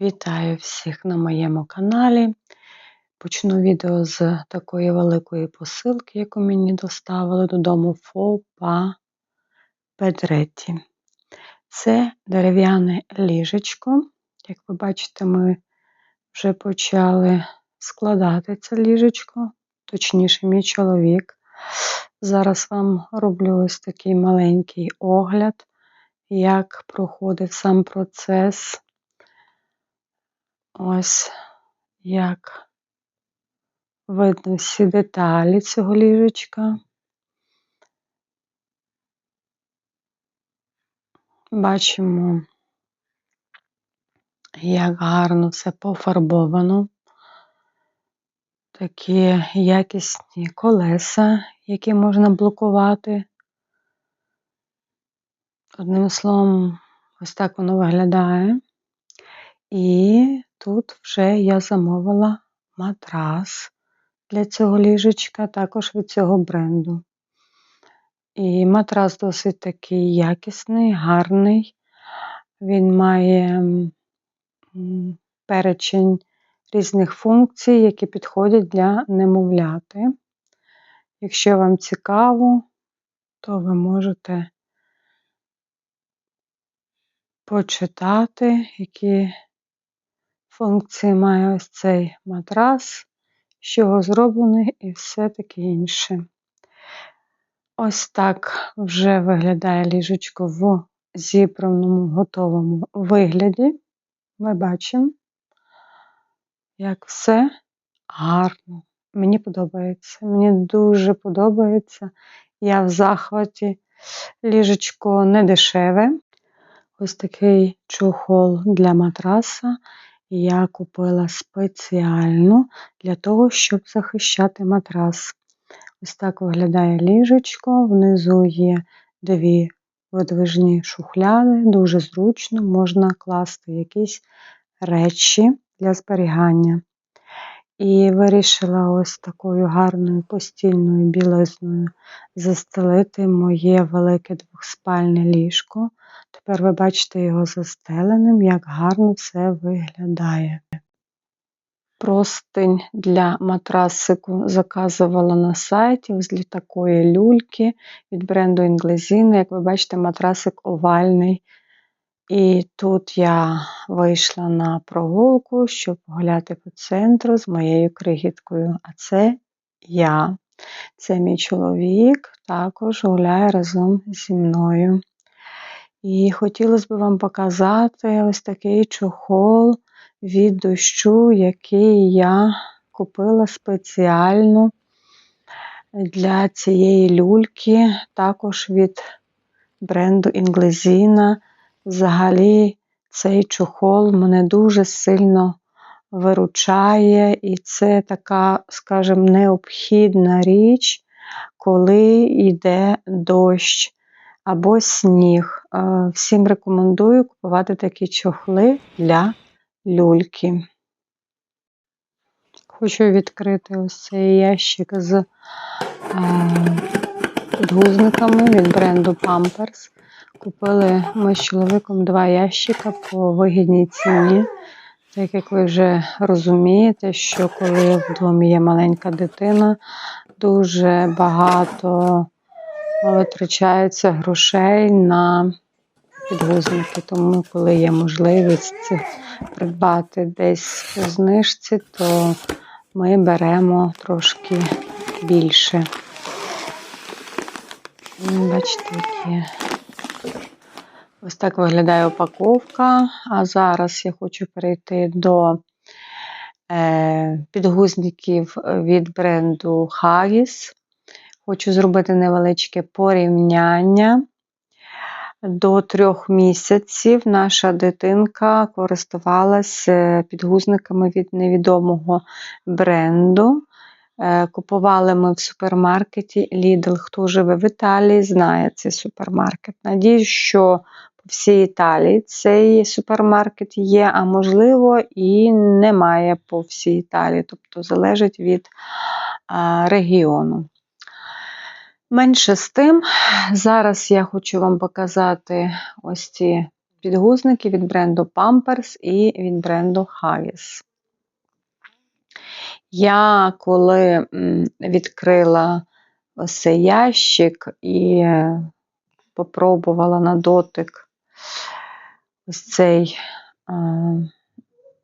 Вітаю всіх на моєму каналі. Почну відео з такої великої посилки, яку мені доставили додому ФОПа Педреті. Це дерев'яне ліжечко. Як ви бачите, ми вже почали складати це ліжечко, точніше, мій чоловік. Зараз вам роблю ось такий маленький огляд, як проходив сам процес. Ось як видно всі деталі цього ліжечка. Бачимо, як гарно все пофарбовано. Такі якісні колеса, які можна блокувати. Одним словом, ось так воно виглядає. І тут вже я замовила матрас для цього ліжечка, також від цього бренду. І матрас досить такий якісний, гарний. Він має перечень різних функцій, які підходять для немовляти. Якщо вам цікаво, то ви можете почитати, які функції має ось цей матрас, з чого зроблений і все таке інше. Ось так вже виглядає ліжечко в зібраному готовому вигляді. Ми бачимо, як все гарно. Мені подобається. Мені дуже подобається. Я в захваті. Ліжечко не дешеве. Ось такий чохол для матраса я купила спеціально для того, щоб захищати матрас. Ось так виглядає ліжечко, внизу є дві видвижні шухляди, дуже зручно, можна класти якісь речі для зберігання. І вирішила ось такою гарною постільною білизною застелити моє велике двохспальне ліжко. Тепер ви бачите його застеленим, як гарно все виглядає. Простинь для матрасику заказувала на сайті ось для такої люльки від бренду Інглезіна. Як ви бачите, матрасик овальний. І тут я вийшла на прогулку, щоб гуляти по центру з моєю крихіткою. А це я. Це мій чоловік, також гуляє разом зі мною. І хотілося б вам показати ось такий чохол від дощу, який я купила спеціально для цієї люльки, також від бренду Інглезіна. Взагалі, цей чохол мене дуже сильно виручає, і це така, скажімо, необхідна річ, коли йде дощ або сніг. Е, всім рекомендую купувати такі чохли для люльки. Хочу відкрити ось цей ящик з е, підгузниками від бренду Pampers. Купили ми з чоловіком два ящика по вигідній ціні. Так як ви вже розумієте, що коли вдома є маленька дитина, дуже багато витрачається грошей на підгузники. Тому, коли є можливість придбати десь по знижці, то ми беремо трошки більше. Бачите, які. Ось так виглядає упаковка. А зараз я хочу перейти до е, підгузників від бренду Haggis. Хочу зробити невеличке порівняння. До трьох місяців наша дитинка користувалася підгузниками від невідомого бренду. Е, купували ми в супермаркеті Lidl. Хто живе в Італії, знає цей супермаркет. Надіюсь, що по всій Італії цей супермаркет є, а можливо, і немає по всій Італії, тобто залежить від регіону. Менше з тим, зараз я хочу вам показати ось ці підгузники від бренду Pampers і від бренду Haggis. Я коли відкрила ось цей ящик і попробувала на дотик ось цей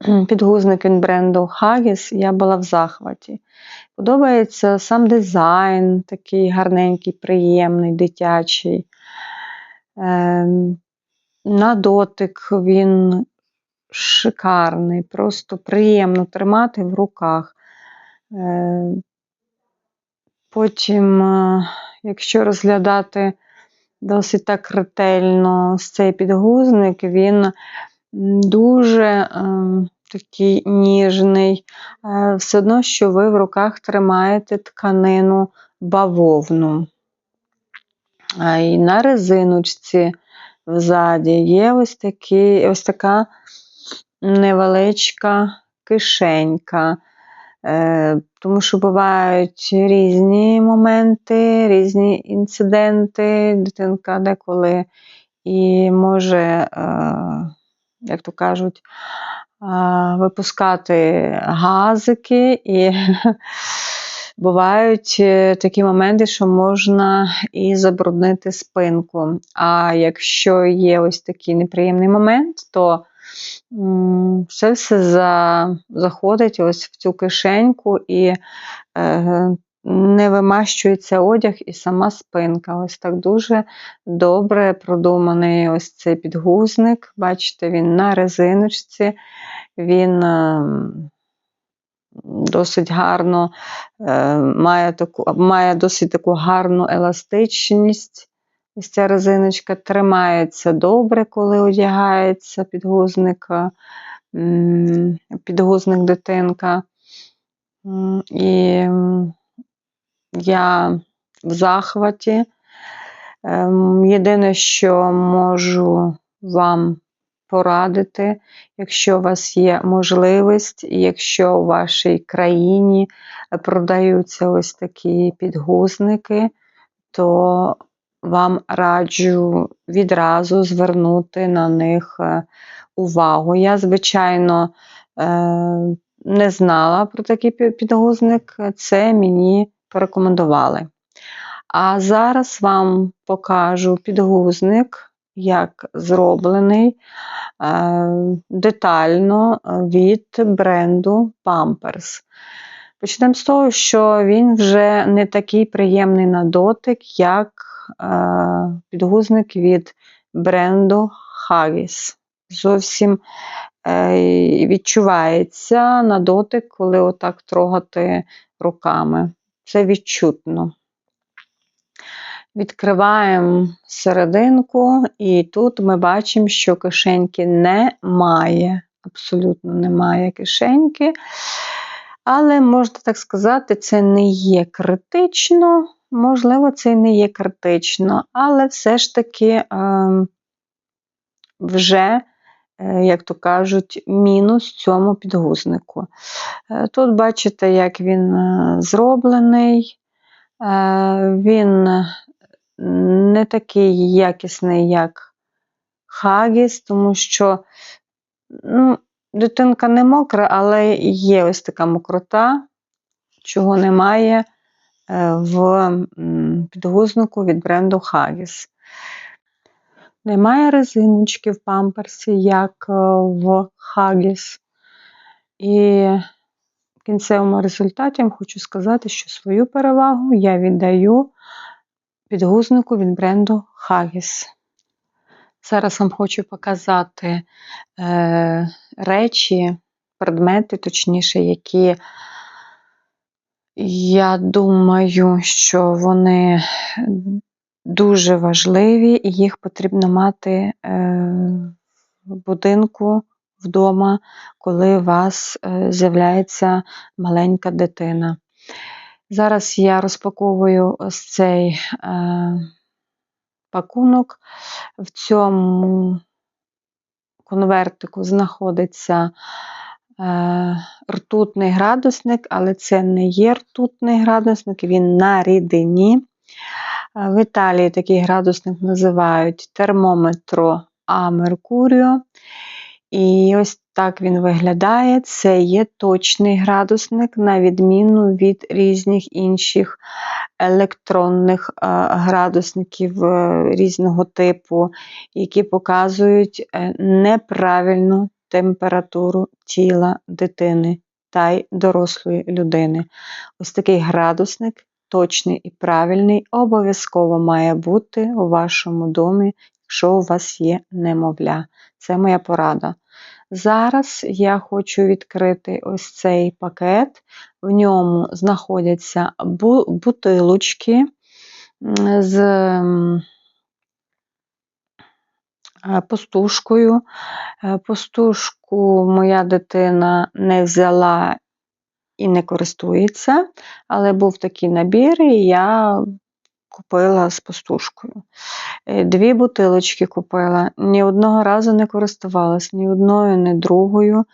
підгузник бренду Haggis, я була в захваті. Подобається сам дизайн, такий гарненький, приємний, дитячий. Ем, на дотик він шикарний, просто приємно тримати в руках. Ем, потім, е, якщо розглядати досить так ретельно цей підгузник, він дуже ем, такий ніжний. Е, все одно, що ви в руках тримаєте тканину бавовну. А І на резиночці взаді є ось такі, ось така невеличка кишенька. Е, тому що бувають різні моменти, різні інциденти, дитинка деколи і може, е, як то кажуть, випускати газики, і бувають е, такі моменти, що можна і забруднити спинку. А якщо є ось такий неприємний момент, то все все за, заходить ось в цю кишеньку і е, не вимащується одяг і сама спинка. Ось так дуже добре продуманий ось цей підгузник. Бачите, він на резиночці, він е, досить гарно е, має таку, має досить таку гарну еластичність. Ось ця резиночка тримається добре, коли одягається підгузник, підгузник дитинка. І я в захваті. Ем, єдине, що можу вам порадити, якщо у вас є можливість, якщо у вашій країні продаються ось такі підгузники, то вам раджу відразу звернути на них е, увагу. Я, звичайно, е, не знала про такий підгузник, це мені порекомендували. А зараз вам покажу підгузник, як зроблений е, детально від бренду Pampers. Почнемо з того, що він вже не такий приємний на дотик, як е, підгузник від бренду Haggis. Зовсім е, відчувається на дотик, коли отак трогати руками це відчутно. Відкриваємо серединку, і тут ми бачимо, що кишеньки немає. Абсолютно немає кишеньки. Але, можна так сказати, це не є критично. Можливо, це не є критично, але все ж таки е, вже як то кажуть, мінус цьому підгузнику. Е, тут бачите, як він е, зроблений, він не такий якісний, як Хагіс, тому що ну, дитинка не мокра, але є ось така мокрота, чого немає в підгузнику від бренду Хагіс. Немає резиночки в памперсі, як е, в Хагіс. І в кінцевому результаті я хочу сказати, що свою перевагу я віддаю підгузнику від бренду Хагіс. Зараз вам хочу показати е, речі, предмети, точніше, які я думаю, що вони дуже важливі, і їх потрібно мати е, в будинку вдома, коли у вас е, з'являється маленька дитина. Зараз я розпаковую ось цей е, пакунок. В цьому конвертику знаходиться ртутний градусник, але це не є ртутний градусник, він на рідині. В Італії такий градусник називають термометро А Меркуріо. І ось так він виглядає. Це є точний градусник, на відміну від різних інших електронних е, градусників е, різного типу, які показують е, неправильну температуру тіла дитини та й дорослої людини. Ось такий градусник, точний і правильний, обов'язково має бути у вашому домі, якщо у вас є немовля. Це моя порада. Зараз я хочу відкрити ось цей пакет. В ньому знаходяться бутилочки з пустушкою. Е, пустушку моя дитина не взяла і не користується, але був такий набір, і я купила з пустушкою. Е, дві бутилочки купила, ні одного разу не користувалась, ні одною, ні другою.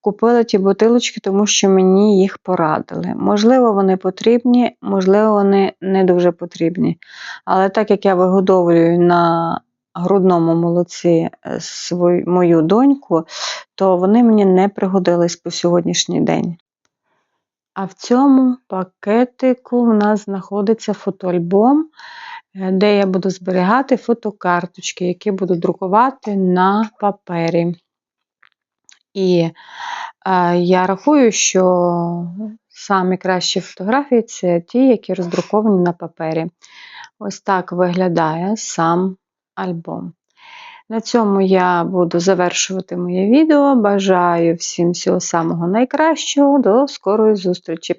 Купила ті бутилочки, тому що мені їх порадили. Можливо, вони потрібні, можливо, вони не дуже потрібні. Але так як я вигодовую на грудному молоці е, свою, мою доньку, то вони мені не пригодились по сьогоднішній день. А в цьому пакетику в нас знаходиться фотоальбом, е, де я буду зберігати фотокарточки, які буду друкувати на папері. І е, я рахую, що самі кращі фотографії це ті, які роздруковані на папері. Ось так виглядає сам альбом. На цьому я буду завершувати моє відео. Бажаю всім всього самого найкращого. До скорої зустрічі!